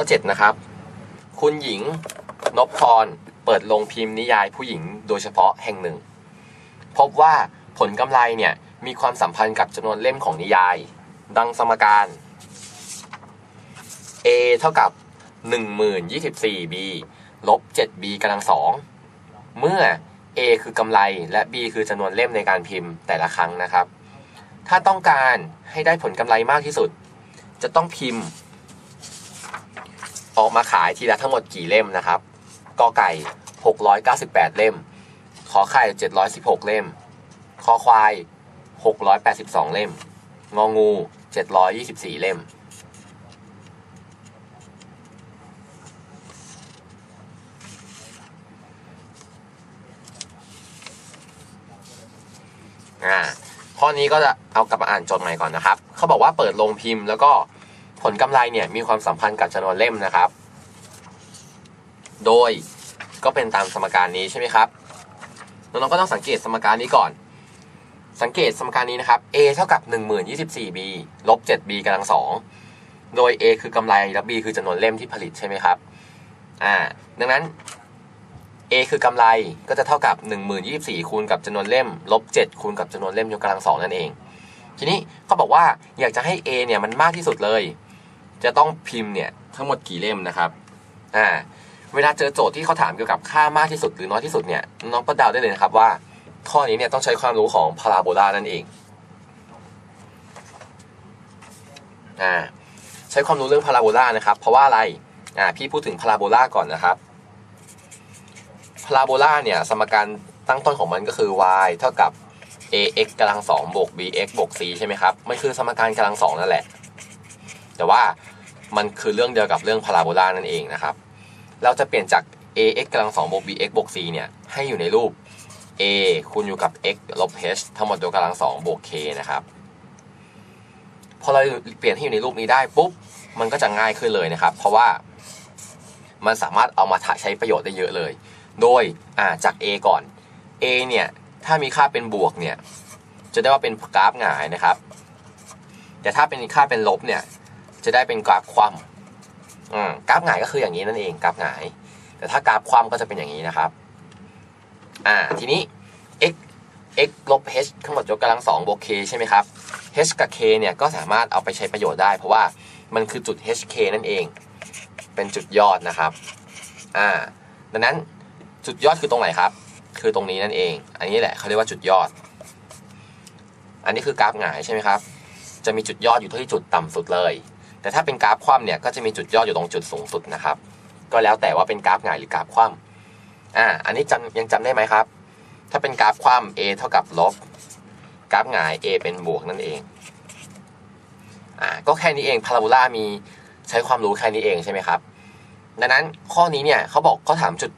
ข้อ7 นะครับ คุณหญิงนพพรเปิดลงพิมพ์นิยายผู้หญิงโดยเฉพาะแห่งหนึ่ง พบว่าผลกำไรเนี่ยมีความสัมพันธ์กับจำนวนเล่มของนิยาย ดังสมการ A เท่ากับ 1024b ลบ 7b กำลังสองเมื่อ A คือกำไรและ B คือจำนวนเล่มในการพิมพ์แต่ละครั้งนะครับ ถ้าต้องการให้ได้ผลกำไรมากที่สุด จะต้องพิมพ์ ออกมาขายทีละทั้งหมดกี่เล่มนะครับกอไก่ 698 เล่ม ขอไข่ 716 เล่ม คอควาย 682 เล่ม งองู 724 เล่ม อ่า ข้อนี้ก็จะเอากลับมาอ่านโจทย์ใหม่ก่อนนะครับ เขาบอกว่าเปิดโรงพิมพ์แล้วก็ ผลกำไรเนี่ยมีความสัมพันธ์กับจำนวนเล่มนะครับ โดยก็เป็นตามสมการนี้ใช่ไหมครับน้องๆก็ต้องสังเกตสมการนี้ก่อน สังเกตสมการนี้นะครับ a เท่ากับ 1024b ลบ 7b กำลังสองโดย a คือกำไรและ b คือจำนวนเล่มที่ผลิตใช่ไหมครับ อ่า ดังนั้น a คือกำไรก็จะเท่ากับ 1024 คูณกับจำนวนเล่ม ลบ 7 คูณกับจำนวนเล่มยกกำลังสองนั่นเอง ทีนี้เขาบอกว่าอยากจะให้ a เนี่ยมันมากที่สุดเลย จะต้องพิมพ์เนี่ยทั้งหมดกี่เล่มนะครับอ่าเวลาเจอโจทย์ที่เขาถามเกี่ยวกับค่ามากที่สุดหรือน้อยที่สุดเนี่ยน้องก็เดาได้เลยนะครับว่า ข้อนี้เนี่ยต้องใช้ความรู้ของพาราโบลานั่นเองอ่าใช้ความรู้เรื่องพาราโบลานะครับ เพราะว่าอะไรอ่าพี่พูดถึงพาราโบลาก่อนนะครับพาราโบลาเนี่ยสมการตั้งต้นของมันก็คือ y เท่ากับ ax กำลังสองบวก bx บวก c ใช่ไหมครับ มันคือสมการกำลังสองนั่นแหละ แต่ว่ามันคือเรื่องเดียวกับเรื่องพาราโบลานั่นเองนะครับ เราจะเปลี่ยนจาก ax กำลังสองบวก bx บวก c เนี่ย ให้อยู่ในรูป a คูณอยู่กับ x ลบ h ทั้งหมดยกกำลังสองบวก k นะครับพอเราเปลี่ยนให้อยู่ในรูปนี้ได้ปุ๊บมันก็จะง่ายขึ้นเลยนะครับ เพราะว่ามันสามารถเอามาใช้ประโยชน์ได้เยอะเลย โดยจาก a ก่อน a เนี่ย ถ้ามีค่าเป็นบวกเนี่ย จะได้ว่าเป็นกราฟหงายนะครับ แต่ถ้าเป็นค่าเป็นลบเนี่ย จะได้เป็นกราฟคว่ำอืมกราฟหงายก็คืออย่างนี้นั่นเองกราฟหงาย แต่ถ้ากราฟคว่ำก็จะเป็นอย่างนี้นะครับอ่าทีนี้ x x ลบ h ทั้งหมดยกกำลังสองบวก k ใช่ไหมครับ h กับ k เนี่ยก็สามารถเอาไปใช้ประโยชน์ได้ เพราะว่ามันคือจุด hk นั่นเอง เป็นจุดยอดนะครับอ่าดังนั้นจุดยอดคือตรงไหนครับ คือตรงนี้นั่นเอง อันนี้แหละเขาเรียกว่าจุดยอด อันนี้คือกราฟหงายใช่ไหมครับ จะมีจุดยอดอยู่ที่จุดต่ำสุดเลย แต่ถ้าเป็นกราฟคว่ำเนี่ยก็จะมีจุดยอดอยู่ตรงจุดสูงสุดนะครับ ก็แล้วแต่ว่าเป็นกราฟหงายหรือกราฟคว่ำอ่าอันนี้จำยังจำได้ไหมครับ ถ้าเป็นกราฟคว่ำ a เท่ากับลบกราฟหงาย a เป็นบวกนั่นเองอ่าก็แค่นี้เองพาราโบลามีใช้ความรู้แค่นี้เองใช่ไหมครับ ดังนั้นข้อนี้เนี่ยเขาบอกเขาถามจุด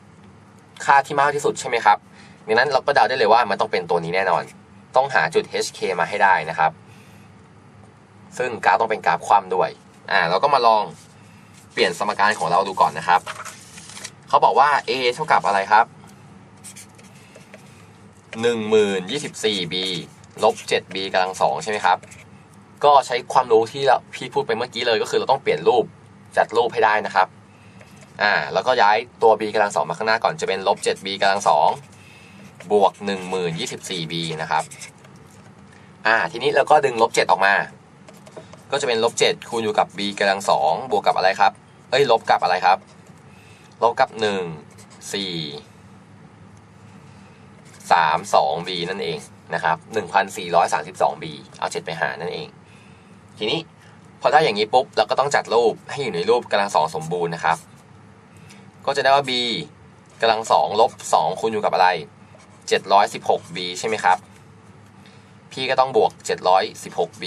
ค่าที่มากที่สุดใช่ไหมครับดังนั้นเราก็เดาได้เลยว่ามันต้องเป็นตัวนี้แน่นอน ต้องหาจุด hk มาให้ได้นะครับ ซึ่งกราฟต้องเป็นกราฟคว่ำด้วย อ่าเราก็มาลองเปลี่ยนสมการของเราดูก่อนนะครับ เขาบอกว่า a เท่ากับอะไรครับ 1024b ลบ 7b กำลังสองใช่ไหมครับ ก็ใช้ความรู้ที่เราพี่พูดไปเมื่อกี้เลยก็คือเราต้องเปลี่ยนรูปจัดรูปให้ได้นะครับ อ่า แล้วก็ย้ายตัว b กำลังสองมาข้างหน้าก่อนจะเป็นลบ 7b กำลังสองบวก 1024b นะครับ อ่า ทีนี้เราก็ดึงลบ 7 ออกมา ก็จะเป็นลบ7คูณอยู่กับ b กำลังสองบวกกับอะไรครับ เอ้ยลบกับอะไรครับ ลบกับ 1 4 3 2 b นั่นเองนะครับ 1432 b เอา 7 ไปหารนั่นเอง ทีนี้พอได้อย่างนี้ปุ๊บเราก็ต้องจัดรูปให้อยู่ในรูปกำลังสองสมบูรณ์นะครับ ก็จะได้ว่า b กำลังสองลบ2คูณอยู่กับอะไร 716b ใช่ไหมครับ พี่ก็ต้องบวก 716b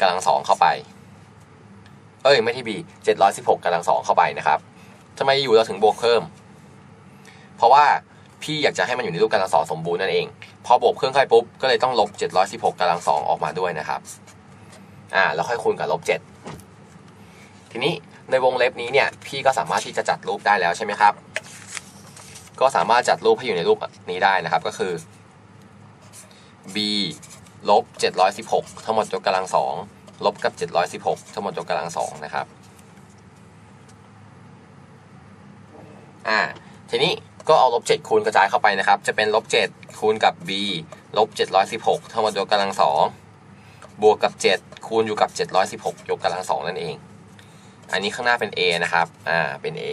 กำลังสองเข้าไป เอ้ยไม่ที่ b 716กกำลังสองเข้าไปนะครับทำไมอยู่เราถึงบวกเพิ่ม เพราะว่าพี่อยากจะให้มันอยู่ในรูปกำลังสองสมบูรณ์นั่นเอง พอบวกเพิ่มเข้าไปปุ๊บ ก็เลยต้องลบ716กกำลังสองออกมาด้วยนะครับ อ่า แล้วค่อยคูณกับลบ7ทีนี้ในวงเล็บนี้เนี่ย พี่ก็สามารถที่จะจัดรูปได้แล้วใช่ไหมครับ ก็สามารถจัดรูปให้อยู่ในรูปนี้ได้นะครับ ก็คือ b ลบ 716 ทั้งหมดยกกำลังสองลบกับ 716 ทั้งหมดยกกำลังสองนะครับอ่าทีนี้ก็เอาลบ 7 คูณกระจายเข้าไปนะครับ จะเป็นลบ 7 คูณกับ b ลบ 716 ทั้งหมดยกกำลังสองบวกกับ 7 คูณอยู่กับ 716 ยกกำลังสองนั่นเอง อันนี้ข้างหน้าเป็น a นะครับ อ่า เป็น a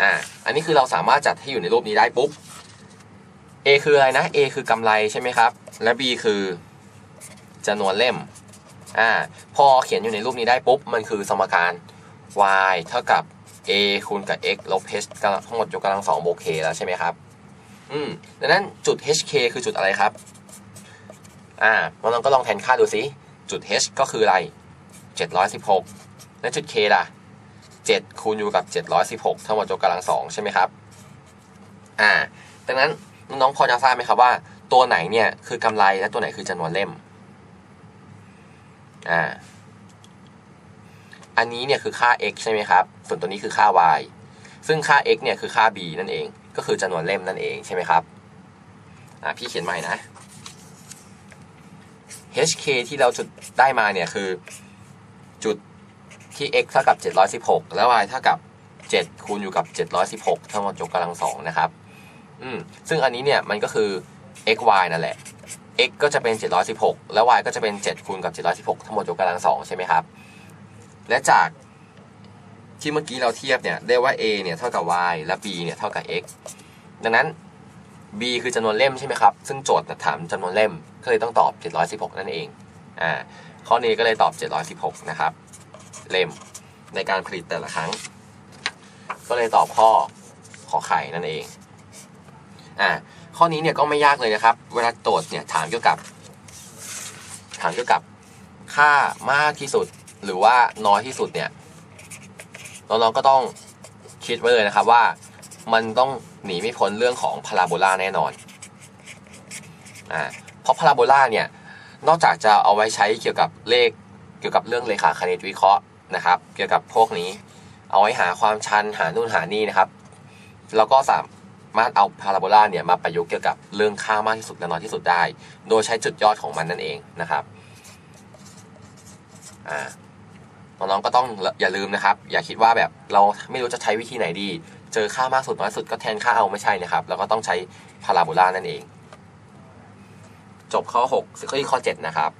อ่า อันนี้คือเราสามารถจัดให้อยู่ในรูปนี้ได้ปุ๊บ a คืออะไรนะ a คือกำไรใช่ไหมครับ และ b คือจำนวนเล่ม อ่า พอเขียนอยู่ในรูปนี้ได้ปุ๊บ มันคือสมการ y เท่ากับ a คูณกับ x ลบ h กำลังทั้งหมดยกกำลังสองบวก k แล้วใช่ไหมครับ อืม ดังนั้นจุด hk คือจุดอะไรครับ อ่าเราลองก็ลองแทนค่าดูสิ จุด h ก็คืออะไร 716 และจุด k ล่ะ 7 คูณอยู่กับ 716 ทั้งหมดยกกำลังสองใช่ไหมครับ อ่า ดังนั้น น้องๆพอจะทราบไหมครับว่า ตัวไหนเนี่ยคือกำไรและตัวไหนคือจำนวนเล่มอ่าอันนี้เนี่ยคือค่า x ใช่ไหมครับ ส่วนตัวนี้คือค่า y ซึ่งค่า x เนี่ยคือค่า b นั่นเอง ก็คือจำนวนเล่มนั่นเองใช่ไหมครับอ่าพี่เขียนใหม่นะ hk ที่เราจุดได้มาเนี่ยคือจุดที่ x เท่ากับ 716 แล้ว y เท่ากับ 7 คูณอยู่กับ 716ทั้งหมดยกกำลังสองนะครับ อืมซึ่งอันนี้เนี่ยมันก็คือ x y นั่นแหละ x ก็จะเป็น 716 แล้ว y ก็จะเป็น 7คูณกับ 716 ทั้งหมดยกกำลังสองใช่ไหมครับ และจากที่เมื่อกี้เราเทียบเนี่ยได้ว่า a เนี่ยเท่ากับ y และ b เนี่ยเท่ากับ x ดังนั้น b คือจำนวนเล่มใช่ไหมครับ ซึ่งโจทย์ถามจำนวนเล่มก็เลยต้องตอบ 716 นั่นเอง อ่า ข้อนี้ก็เลยตอบ 716 นะครับ เล่มในการผลิตแต่ละครั้ง ก็เลยตอบข้อขอไข่นั่นเอง อ่าข้อนี้เนี่ยก็ไม่ยากเลยนะครับ เวลาโจทย์เนี่ยถามเกี่ยวกับ ถามเกี่ยวกับค่ามากที่สุดหรือว่าน้อยที่สุดเนี่ยน้องๆก็ต้องคิดไว้เลยนะครับว่ามันต้องหนีไม่พ้นเรื่องของพาราโบลาแน่นอนอ่าเพราะพาราโบลาเนี่ยนอกจากจะเอาไว้ใช้เกี่ยวกับเลขเกี่ยวกับเรื่องเลขาคณิตวิเคราะห์นะครับ เกี่ยวกับพวกนี้ เอาไว้หาความชันหานู่นหานี่นะครับ แล้วก็สามามารถเอาพาราโบลาเนี่ยมาประยุกต์เกี่ยวกับเรื่องค่ามากที่สุดและน้อยที่สุดได้ โดยใช้จุดยอดของมันนั่นเองนะครับอ่าน้องๆก็ต้องอย่าลืมนะครับ อย่าคิดว่าแบบเราไม่รู้จะใช้วิธีไหนดี เจอค่ามากสุดน้อยสุดก็แทนค่าเอาไม่ใช่นะครับแล้วก็ต้องใช้พาราโบลานั่นเอง จบข้อ6ข้อที่ข้อ 7 นะครับ